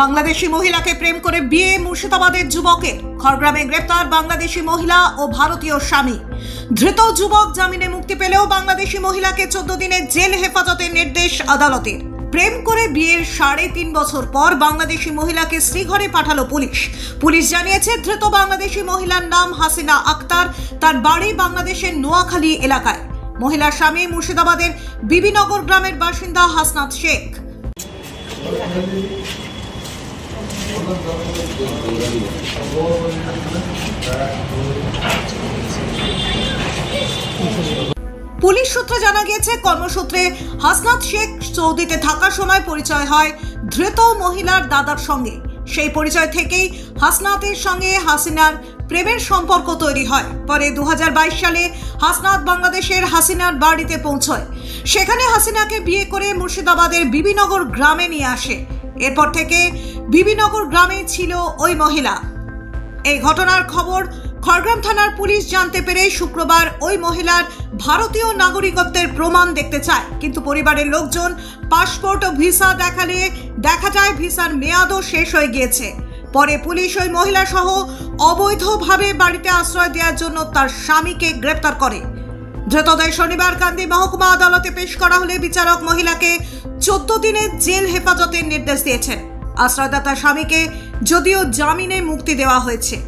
বাংলাদেশি মহিলাকে প্রেম করে বিয়ে মুর্শিদাবাদের যুবকের খড়গ্রামে গ্রেপ্তার বাংলাদেশি মহিলা ও ভারতীয় স্বামী। ধৃত যুবক জামিনে মুক্তি পেলেও বাংলাদেশি মহিলাকে চোদ্দ দিনের জেল হেফাজতের নির্দেশ আদালতের। প্রেম করে বিয়ের সাড়ে তিন বছর পর বাংলাদেশি মহিলাকে শ্রীঘরে পাঠালো পুলিশ। পুলিশ জানিয়েছে, ধৃত বাংলাদেশি মহিলার নাম হাসিনা আক্তার। তার বাড়ি বাংলাদেশের নোয়াখালী এলাকায়। মহিলার স্বামী মুর্শিদাবাদের বিবিনগর গ্রামের বাসিন্দা হাসনাত শেখ। পুলিশ সূত্রে জানা গিয়েছে, কর্মসূত্রে হাসনাত শেখ সৌদিতে থাকার সময় পরিচয় হয় ধৃত মহিলার দাদার সঙ্গে। সেই পরিচয় থেকেই হাসনাতের সঙ্গে হাসিনার প্রেমের সম্পর্ক তৈরি হয়। পরে দু হাজার বাইশ সালে হাসনাত বাংলাদেশের হাসিনার বাড়িতে পৌঁছয়। সেখানে হাসিনাকে বিয়ে করে মুর্শিদাবাদের বিবিনগর গ্রামে নিয়ে আসে। এরপর থেকে বিবিনগর গ্রামে ছিল ওই মহিলা। এই ঘটনার খবর খড়গ্রাম থানার পুলিশ জানতে পেরে শুক্রবার ওই মহিলার ভারতীয় নাগরিকত্বের প্রমাণ দেখতে চায়। কিন্তু পরিবারের লোকজন পাসপোর্ট ও ভিসা দেখালে দেখা যায় ভিসার মেয়াদও শেষ হয়ে গিয়েছে। পরে পুলিশ ওই মহিলা সহ অবৈধভাবে বাড়িতে আশ্রয় দেওয়ার জন্য তার স্বামীকে গ্রেপ্তার করে। ধৃতদের শনিবার কান্দি মহকুমা আদালতে পেশ করা হলে বিচারক মহিলাকে চোদ্দ দিনের জেল হেফাজতের নির্দেশ দিয়েছেন। আশ্রয়দাতা স্বামীকে যদিও জামিনে মুক্তি দেওয়া হয়েছে।